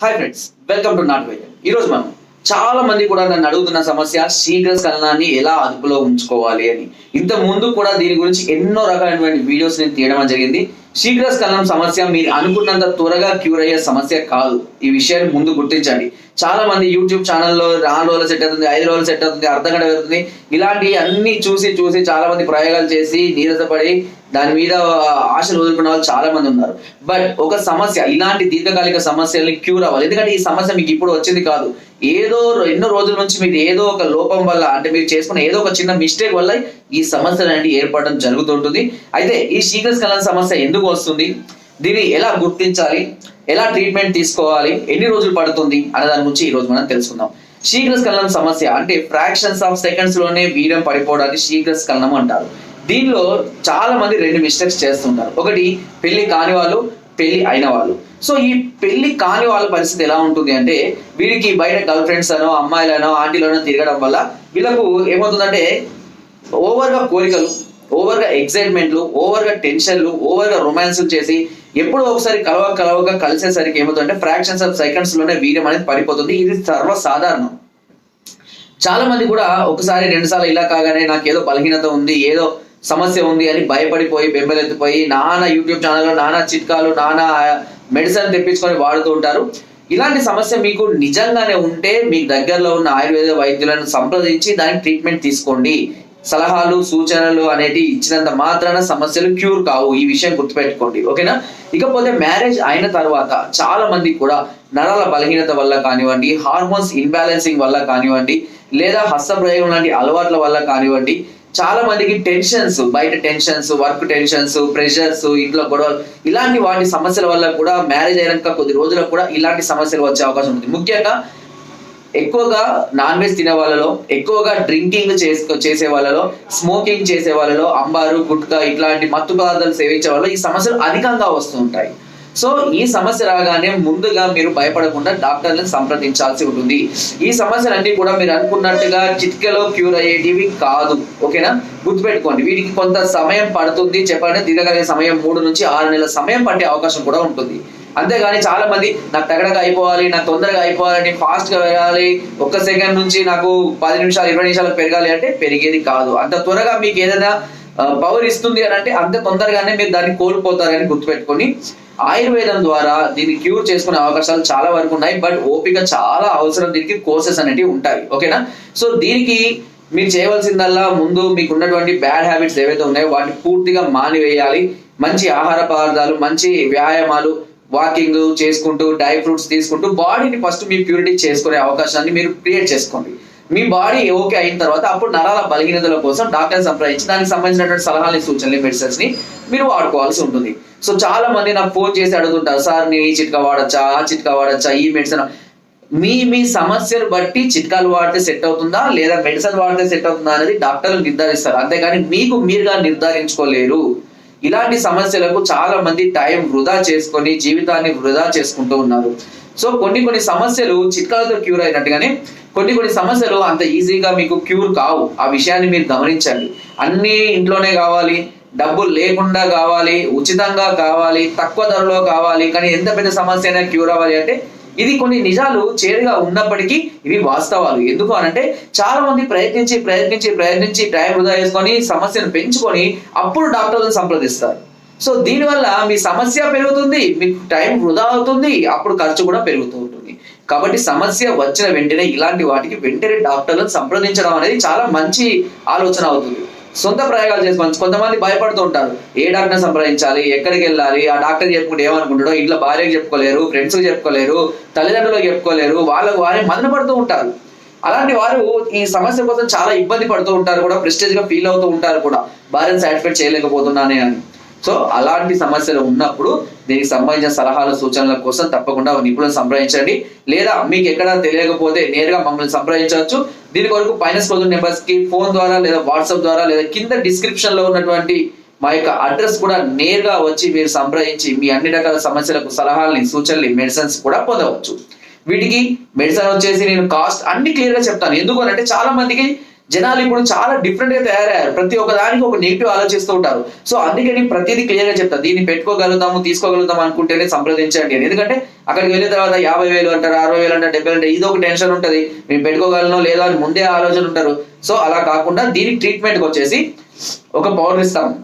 Hi friends welcome to non veg ఈరోజు మనం చాలా మంది కూడా నన్ను అడుగుతున్న సమస్య శీఘ్ర స్ఖలనాన్ని ఎలా అదుపులో ఉంచుకోవాలి అని. ఇంత ముందు కూడా దీని గురించి ఎన్నో రకాలైనటువంటి వీడియోస్ నేను తీయడం జరిగింది. శీఘ్రస్కలం సమస్య మీరు అనుకున్నంత త్వరగా క్యూర్ అయ్యే సమస్య కాదు. ఈ విషయాన్ని ముందు గుర్తించండి. చాలా మంది యూట్యూబ్ ఛానల్లో నాలుగు రోజులు సెట్ అవుతుంది ఐదు రోజులు సెట్ అవుతుంది అర్ధ గంట అవుతుంది ఇలాంటి అన్ని చూసి చూసి చాలా మంది ప్రయోగాలు చేసి నీరసపడి దాని మీద ఆశలు వదులుకున్న వాళ్ళు చాలా మంది ఉన్నారు. బట్ ఒక సమస్య ఇలాంటి దీర్ఘకాలిక సమస్యల్ని క్యూర్ అవ్వాలి. ఎందుకంటే ఈ సమస్య మీకు ఇప్పుడు వచ్చింది కాదు. ఏదో ఎన్నో రోజుల నుంచి మీరు ఏదో ఒక లోపం వల్ల అంటే మీరు చేసుకున్న ఏదో ఒక చిన్న మిస్టేక్ వల్ల ఈ సమస్య అనేది ఏర్పడడం జరుగుతుంటుంది. అయితే ఈ శీఘ్రస్ఖలన సమస్య ఎందుకు వస్తుంది? దీన్ని ఎలా గుర్తించాలి? ఎలా ట్రీట్మెంట్ తీసుకోవాలి? ఎన్ని రోజులు పడుతుంది? అనే దాని గురించి ఈ రోజు మనం తెలుసుకుందాం. శీఘ్రస్కలనం సమస్య అంటే ఫ్రాక్షన్స్ ఆఫ్ సెకండ్స్లోనే వీర్యం పడిపోవడానికి శీఘ్రస్కలనం అంటారు. దీనిలో చాలా మంది రెండు మిస్టేక్స్ చేస్తుంటారు. ఒకటి పెళ్ళి కాని వాళ్ళు పెళ్ళి అయిన వాళ్ళు. సో ఈ పెళ్ళి కాని వాళ్ళ పరిస్థితి ఎలా ఉంటుంది అంటే వీరికి బయట గర్ల్ ఫ్రెండ్స్ అనో అమ్మాయిలనో ఆంటీలనో తిరగడం వల్ల వీళ్ళకు ఏమవుతుందంటే ఓవర్గా కోరికలు ఓవర్గా ఎక్సైట్మెంట్లు ఓవర్గా టెన్షన్లు ఓవర్గా రొమాన్స్లు చేసి ఎప్పుడో ఒకసారి కలవ కలవగా కలిసేసరికి ఏమవుతుందంటే ఫ్రాక్షన్స్ ఆఫ్ సెకండ్స్లోనే వీర్యం అనేది పడిపోతుంది. ఇది సర్వసాధారణం. చాలా మంది కూడా ఒకసారి రెండు సార్లు ఇలా కాగానే నాకు ఏదో బలహీనత ఉంది ఏదో సమస్య ఉంది అని భయపడిపోయి బెంబెలెత్తిపోయి నానా యూట్యూబ్ ఛానల్లో నానా చిట్కాలు నానా మెడిసిన్ తెప్పించుకొని వాడుతూ ఉంటారు. ఇలాంటి సమస్య మీకు నిజంగానే ఉంటే మీ దగ్గరలో ఉన్న ఆయుర్వేద వైద్యులను సంప్రదించి దానికి ట్రీట్మెంట్ తీసుకోండి. సలహాలు సూచనలు అనేటి ఇచ్చినంత మాత్రాన సమస్యలు క్యూర్ కావు. ఈ విషయం గుర్తుపెట్టుకోండి. ఓకేనా? ఇకపోతే మ్యారేజ్ అయిన తర్వాత చాలా మంది కూడా నరాల బలహీనత వల్ల కానివ్వండి హార్మోన్స్ ఇన్బ్యాలెన్సింగ్ వల్ల కానివ్వండి లేదా హస్తప్రయోగం లాంటి అలవాట్ల వల్ల కానివ్వండి చాలా మందికి టెన్షన్స్ బయట టెన్షన్స్ వర్క్ టెన్షన్స్ ప్రెషర్స్ ఇంట్లో గొడవలు ఇలాంటి వాటి సమస్యల వల్ల కూడా మ్యారేజ్ అయినాక కొద్ది రోజులకు కూడా ఇలాంటి సమస్యలు వచ్చే అవకాశం ఉంది ముఖ్యంగా ఎక్కువగా నాన్ వెజ్ తినే వాళ్ళలో ఎక్కువగా డ్రింకింగ్ చేసుకో చేసే వాళ్ళలో స్మోకింగ్ చేసే వాళ్ళలో అంబారు గుట్కా ఇట్లాంటి మత్తు పదార్థాలు సేవించే వాళ్ళు ఈ సమస్యలు అధికంగా వస్తూ ఉంటాయి. సో ఈ సమస్య రాగానే ముందుగా మీరు భయపడకుండా డాక్టర్లను సంప్రదించాల్సి ఉంటుంది. ఈ సమస్యలన్నీ కూడా మీరు అనుకున్నట్టుగా చిట్కలో క్యూర్ అయ్యేటివి కాదు. ఓకేనా? గుర్తుపెట్టుకోండి. వీటికి కొంత సమయం పడుతుంది. చెప్పాలంటే దీర్ఘకాలిక సమయం మూడు నుంచి ఆరు నెలల సమయం పట్టే అవకాశం కూడా ఉంటుంది. అంతేగాని చాలా మంది నాకు తగడగా అయిపోవాలి నాకు తొందరగా అయిపోవాలని ఫాస్ట్గా వెళ్ళాలి ఒక్క సెకండ్ నుంచి నాకు పది నిమిషాలు ఇరవై నిమిషాలు పెరగాలి అంటే పెరిగేది కాదు. అంత త్వరగా మీకు ఏదైనా పవర్ ఇస్తుంది అని అంటే అంత తొందరగానే మీరు దాన్ని కోల్పోతారని గుర్తుపెట్టుకొని ఆయుర్వేదం ద్వారా దీన్ని క్యూర్ చేసుకునే అవకాశాలు చాలా వరకు ఉన్నాయి. బట్ ఓపిక చాలా అవసరం. దీనికి కోర్సెస్ అనేటివి ఉంటాయి. ఓకేనా? సో దీనికి మీరు చేయవలసిందల్లా ముందు మీకు ఉన్నటువంటి బ్యాడ్ హ్యాబిట్స్ ఏవైతే ఉన్నాయో వాటిని పూర్తిగా మానివేయాలి. మంచి ఆహార పదార్థాలు మంచి వ్యాయామాలు వాకింగ్ చేసుకుంటూ డ్రై ఫ్రూట్స్ తీసుకుంటూ బాడీని ఫస్ట్ మీ ప్యూరిటీ చేసుకునే అవకాశాన్ని మీరు క్రియేట్ చేసుకోండి. మీ బాడీ ఓకే అయిన తర్వాత అప్పుడు నరాల బలహీనతల కోసం డాక్టర్ సంప్రదించి దానికి సంబంధించినటువంటి సలహాలు సూచనలు మెడిసిన్స్ని మీరు వాడుకోవాల్సి ఉంటుంది. సో చాలా మంది నాకు ఫోన్ చేసి అడుగుతుంటారు సార్ నేను ఈ చిట్కా వాడచ్చా? ఆ చిట్కా వాడచ్చా? ఈ మెడిసిన్ మీ మీ సమస్యను బట్టి చిట్కాలు వాడితే సెట్ అవుతుందా? లేదా మెడిసిన్ వాడితే సెట్ అవుతుందా అనేది డాక్టర్లు నిర్ధారిస్తారు. అంతేగాని మీకు మీరుగా నిర్ధారించుకోలేరు. ఇలాంటి సమస్యలకు చాలా మంది టైం వృధా చేసుకొని జీవితాన్ని వృధా చేసుకుంటూ ఉన్నారు. సో కొన్ని కొన్ని సమస్యలు చిట్కాలతో క్యూర్ అయినట్టుగానే కొన్ని కొన్ని సమస్యలు అంత ఈజీగా మీకు క్యూర్ కావు. ఆ విషయాన్ని మీరు గమనించండి. అన్ని ఇంట్లోనే కావాలి డబ్బులు లేకుండా కావాలి ఉచితంగా కావాలి తక్కువ ధరలో కావాలి కానీ ఎంత పెద్ద సమస్య అయినా క్యూర్ అవ్వాలి అంటే ఇది కొన్ని నిజాలు చేరుగా ఉన్నప్పటికీ ఇవి వాస్తవాలు. ఎందుకు అనంటే చాలా మంది ప్రయత్నించి ప్రయత్నించి ప్రయత్నించి టైం వృధా చేసుకొని సమస్యను పెంచుకొని అప్పుడు డాక్టర్లను సంప్రదిస్తారు. సో దీనివల్ల మీ సమస్య పెరుగుతుంది మీకు టైం వృధా అవుతుంది అప్పుడు ఖర్చు కూడా పెరుగుతూ ఉంటుంది. కాబట్టి సమస్య వచ్చిన వెంటనే ఇలాంటి వాటికి వెంటనే డాక్టర్లను సంప్రదించడం అనేది చాలా మంచి ఆలోచన అవుతుంది. సొంత ప్రయోగాలు చేసి మంచి కొంతమంది భయపడుతూ ఉంటారు. ఏ డాక్టర్ సంప్రదించాలి ఎక్కడికి వెళ్ళాలి ఆ డాక్టర్ చెప్పుకుంటే ఏమనుకుంటాడో ఇంట్లో భార్యకు చెప్పుకోలేరు ఫ్రెండ్స్కి చెప్పుకోలేరు తల్లిదండ్రులకు చెప్పుకోలేరు వాళ్ళకు వారే మదన పడుతూ ఉంటారు. అలాంటి వారు ఈ సమస్య కోసం చాలా ఇబ్బంది పడుతూ ఉంటారు కూడా ప్రెస్టేజ్గా ఫీల్ అవుతూ ఉంటారు కూడా. భార్యను సాటిస్ఫై చేయలేకపోతున్నానే అని. సో అలాంటి సమస్యలు ఉన్నప్పుడు దీనికి సంబంధించిన సలహాలు సూచనల కోసం తప్పకుండా నిపుణులను సంప్రదించండి. లేదా మీకు ఎక్కడ తెలియకపోతే నేరుగా మమ్మల్ని సంప్రదించవచ్చు. దీని కొరకు పైన స్కూల్ నెంబర్స్కి ఫోన్ ద్వారా లేదా వాట్సాప్ ద్వారా లేదా కింద డిస్క్రిప్షన్లో ఉన్నటువంటి మా యొక్క అడ్రస్ కూడా నేరుగా వచ్చి మీరు సంప్రదించి మీ అన్ని రకాల సమస్యలకు సలహాలని సూచనలు మెడిసిన్స్ కూడా పొందవచ్చు. వీటికి మెడిసిన్ వచ్చేసి నేను కాస్ట్ అన్ని క్లియర్గా చెప్తాను. ఎందుకు అంటే చాలా మందికి జనాలు ఇప్పుడు చాలా డిఫరెంట్గా తయారయ్యారు. ప్రతి ఒక్క దానికి ఒక నెగిటివ్ ఆలోచిస్తూ ఉంటారు. సో అందుకే నేను ప్రతిదీ క్లియర్గా చెప్తా. దీన్ని పెట్టుకోగలుగుతాము తీసుకోగలుగుతాము అనుకుంటేనే సంప్రదించండి అని. ఎందుకంటే అక్కడికి వెళ్ళిన తర్వాత యాభై వేలు అంటారు అరవై వేలు అంటారు డెబ్బై అంటే ఇది ఒక టెన్షన్ ఉంటుంది. మేము పెట్టుకోగలను లేదా అని ముందే ఆలోచన ఉంటారు. సో అలా కాకుండా దీనికి ట్రీట్మెంట్కి వచ్చేసి ఒక పౌడర్ ఇస్తాము.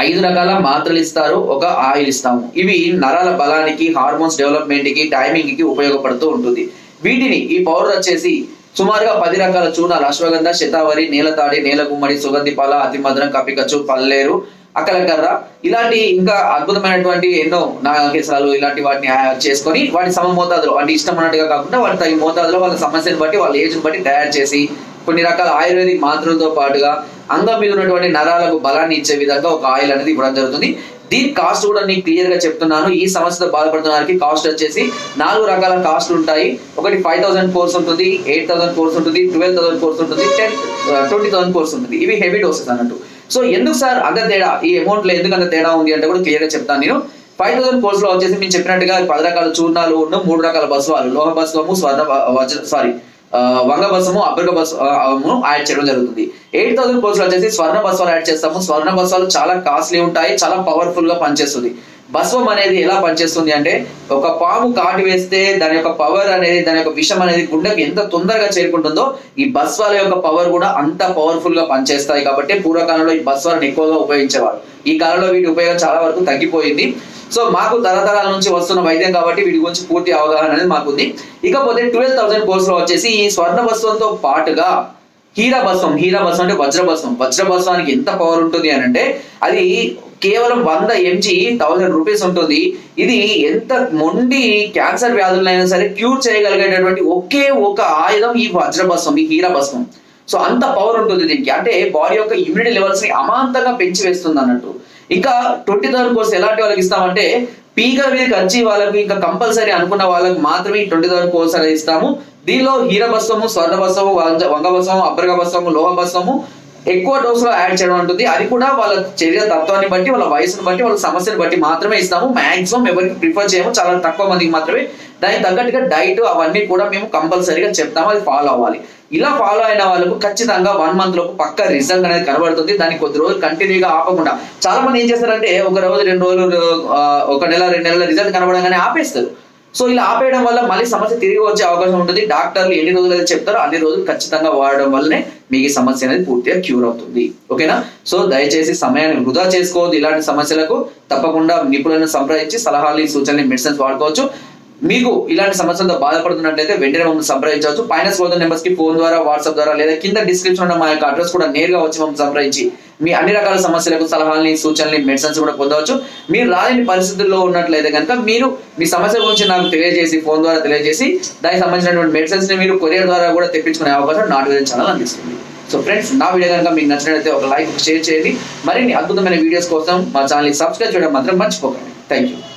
ఐదు రకాల మాత్రలు ఇస్తారు ఒక ఆయిల్ ఇస్తాము. ఇవి నరాల బలానికి హార్మోన్స్ డెవలప్మెంట్కి టైమింగ్కి ఉపయోగపడుతూ ఉంటుంది. వీటిని ఈ పౌడర్ వచ్చేసి సుమారుగా పది రకాల చూర్ణాలు అశ్వగంధ శతావరి నీలతాడి నేల గుమ్మడి సుగంధి పాల అతిమధురం కపికచ్చు పల్లేరు అకలకర్ర ఇలాంటి ఇంకా అద్భుతమైనటువంటి ఎన్నో నాగకేశాలు ఇలాంటి వాటిని చేసుకొని వాటి సమ మోతాదులో అంటే ఇష్టం అన్నట్టుగా కాకుండా వాటి తగిన మోతాదులో వాళ్ళ సమస్యను బట్టి వాళ్ళ ఏజ్ని బట్టి తయారు చేసి కొన్ని రకాల ఆయుర్వేదిక్ మాత్రలతో పాటుగా అంగం మీద ఉన్నటువంటి నరాలకు బలాన్ని ఇచ్చే విధంగా ఒక ఆయిల్ అనేది ఇవ్వడం జరుగుతుంది. దీని కాస్ట్ కూడా నేను క్లియర్గా చెప్తున్నాను. ఈ సమస్యతో బాధపడుతున్న కాస్ట్ వచ్చేసి నాలుగు రకాల కాస్ట్ ఉంటాయి. ఒకటి ఫైవ్ థౌసండ్ కోర్స్ ఉంటుంది ఎయిట్ థౌసండ్ కోర్స్ ఉంటుంది ట్వెల్వ్ థౌసండ్ కోర్స్ ఉంటుంది టెన్ ట్వంటీ థౌసండ్ కోర్స్ ఉంటుంది. ఇవి హెవీ డోసెస్ అన్నట్టు. సో ఎందుకు సార్ అంత తేడా? ఈ అమౌంట్లో ఎందుకు అంత తేడా ఉంది అంటే కూడా క్లియర్గా చెప్తాను నేను. ఫైవ్ థౌసండ్ కోర్స్లో వచ్చేసి మేము చెప్పినట్టుగా పది రకాల చూర్ణాలు ఉన్న మూడు రకాల బస్వాలు లోహ బస్వము స్వర్ణ సారీ వంగ బసము అబ్రక బసము యాడ్ చేయడం జరుగుతుంది. ఎయిట్ థౌసండ్ కోర్స్ వచ్చేసి స్వర్ణ బస్వాలు యాడ్ చేస్తాము. స్వర్ణ బస్వాలు చాలా కాస్ట్లీ ఉంటాయి చాలా పవర్ఫుల్గా పనిచేస్తుంది. బస్వం అనేది ఎలా పనిచేస్తుంది అంటే ఒక పాము కాటు వేస్తే దాని యొక్క పవర్ అనేది దాని యొక్క విషం అనేది గుండెకి ఎంత తొందరగా చేరుకుంటుందో ఈ బస్వాల యొక్క పవర్ కూడా అంత పవర్ఫుల్గా పనిచేస్తాయి. కాబట్టి పూర్వకాలంలో ఈ బస్వాలను ఎక్కువగా ఉపయోగించేవారు. ఈ కాలంలో వీటి ఉపయోగం చాలా వరకు తగ్గిపోయింది. సో మాకు తరతరాల నుంచి వస్తున్న వైద్యం కాబట్టి వీటి గురించి పూర్తి అవగాహన అనేది మాకుంది. ఇకపోతే ట్వెల్వ్ థౌసండ్ కోర్స్లో వచ్చేసి ఈ స్వర్ణ భస్వంతో పాటుగా హీరా భస్వం హీరా భస్వం అంటే వజ్ర భస్వం వజ్ర భస్వానికి ఎంత పవర్ ఉంటుంది అని అంటే అది కేవలం వంద ఎంజీ థౌసండ్ రూపీస్ ఉంటుంది. ఇది ఎంత మొండి క్యాన్సర్ వ్యాధులైనా సరే క్యూర్ చేయగలిగేటటువంటి ఒకే ఒక ఆయుధం ఈ వజ్రభస్వం ఈ హీరా భస్వం సో అంత పవర్ ఉంటుంది దీనికి. అంటే బాడీ యొక్క ఇమ్యూనిటీ లెవెల్స్ని అమాంతంగా పెంచి వేస్తుంది అన్నట్టు. ఇంకా ట్వంటీ థౌసండ్ కోర్స్ ఎలాంటి వాళ్ళకి ఇస్తామంటే పీకల మీదకి వచ్చి వాళ్ళకి ఇంకా కంపల్సరీ అనుకున్న వాళ్ళకి మాత్రమే ట్వంటీ థౌసండ్ కోర్స్ అనేది ఇస్తాము. దీనిలో హీర బస్వము స్వర్ణ బస్వము వంగ- లోహ ఎక్కువ డోస్లో యాడ్ చేయడం ఉంటుంది. అది కూడా వాళ్ళ చర్య తత్వాన్ని బట్టి వాళ్ళ వయసును బట్టి వాళ్ళ సమస్యను బట్టి మాత్రమే ఇస్తాము. మాక్సిమం ఎవరికి ప్రిఫర్ చేయము. చాలా తక్కువ మందికి మాత్రమే. దానికి తగ్గట్టుగా డైట్ అవన్నీ కూడా మేము కంపల్సరీగా చెప్తాము. అది ఫాలో అవ్వాలి. ఇలా ఫాలో అయిన వాళ్ళకు ఖచ్చితంగా వన్ మంత్ లోపు పక్క రిజల్ట్ అనేది కనబడుతుంది. దాన్ని కొద్ది రోజులు కంటిన్యూగా ఆపకుండా. చాలా మంది ఏం చేస్తారంటే ఒక రోజు రెండు రోజులు ఒక నెల రెండు నెలల రిజల్ట్ కనబడగానే ఆపేస్తారు. సో ఇలా ఆపేయడం వల్ల మళ్ళీ సమస్య తిరిగి వచ్చే అవకాశం ఉంటుంది. డాక్టర్లు ఎన్ని రోజులు అయితే చెప్తారో అన్ని రోజులు ఖచ్చితంగా వాడడం వల్లనే మీకు ఈ సమస్య అనేది పూర్తిగా క్యూర్ అవుతుంది. ఓకేనా? సో దయచేసి సమయాన్ని వృధా చేసుకోవద్దు ఇలాంటి సమస్యలకు. తప్పకుండా నిపుణులను సంప్రదించి సలహాలు సూచనలు మెడిసిన్స్ వాడుకోవచ్చు. మీకు ఇలాంటి సమస్యలతో బాధపడుతున్నట్లయితే వెంటనే మమ్మల్ని సంప్రదించవచ్చు. ఫైనాన్స్ స్కోర్ నెంబర్స్కి ఫోన్ ద్వారా వాట్సాప్ ద్వారా లేదా కింద డిస్క్రిప్షన్ ఉన్న మా యొక్క అడ్రస్ కూడా నేరుగా వచ్చి మమ్మల్ని సంప్రదించి మీ అన్ని రకాల సమస్యలకు సలహాలని సూచనలు మెడిసిన్స్ కూడా పొందవచ్చు. మీరు రాలేని పరిస్థితుల్లో ఉన్నట్లయితే కనుక మీరు మీ సమస్య గురించి నాకు తెలియజేసి ఫోన్ ద్వారా తెలియజేసి దానికి సంబంధించినటువంటి మెడిసిన్స్ని మీరు కొరియర్ ద్వారా కూడా తెప్పించుకునే అవకాశం నాటు విజన్ ఛానల్ అందిస్తుంది. సో ఫ్రెండ్స్ నా వీడియో కనుక మీకు నచ్చినట్లయితే ఒక లైక్ షేర్ చేయండి. మరిన్ని అద్భుతమైన వీడియోస్ కోసం మా ఛానల్ సబ్స్క్రైబ్ చేయడం మాత్రం మర్చిపోకండి. Thank you